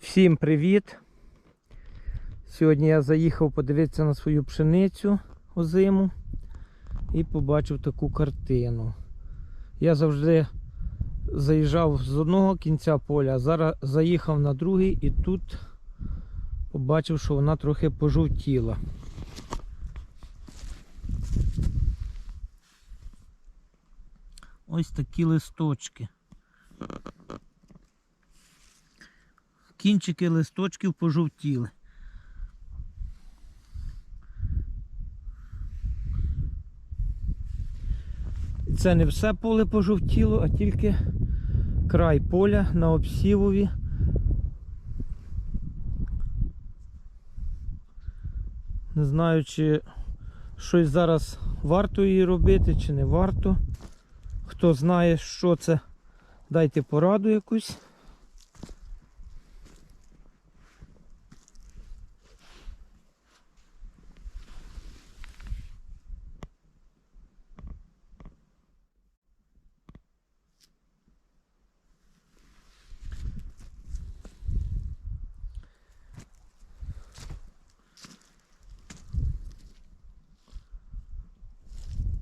Всім привіт! Сьогодні я заїхав подивитися на свою пшеницю озиму і побачив таку картину. Я завжди заїжджав з одного кінця поля, зараз заїхав на другий і тут побачив, що вона трохи пожовтіла. Ось такі листочки. Кінчики листочків пожовтіли. Це не все поле пожовтіло, а тільки край поля на обсівові. Не знаю, чи щось зараз варто її робити, чи не варто. Хто знає, що це, дайте пораду якусь.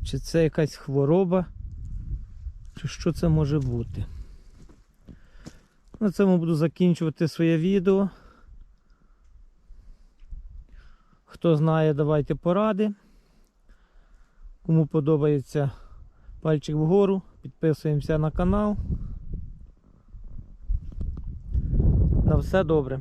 Чи це якась хвороба, чи що це може бути. На цьому буду закінчувати своє відео. Хто знає, давайте поради. Кому подобається пальчик вгору, підписуємося на канал. На все добре.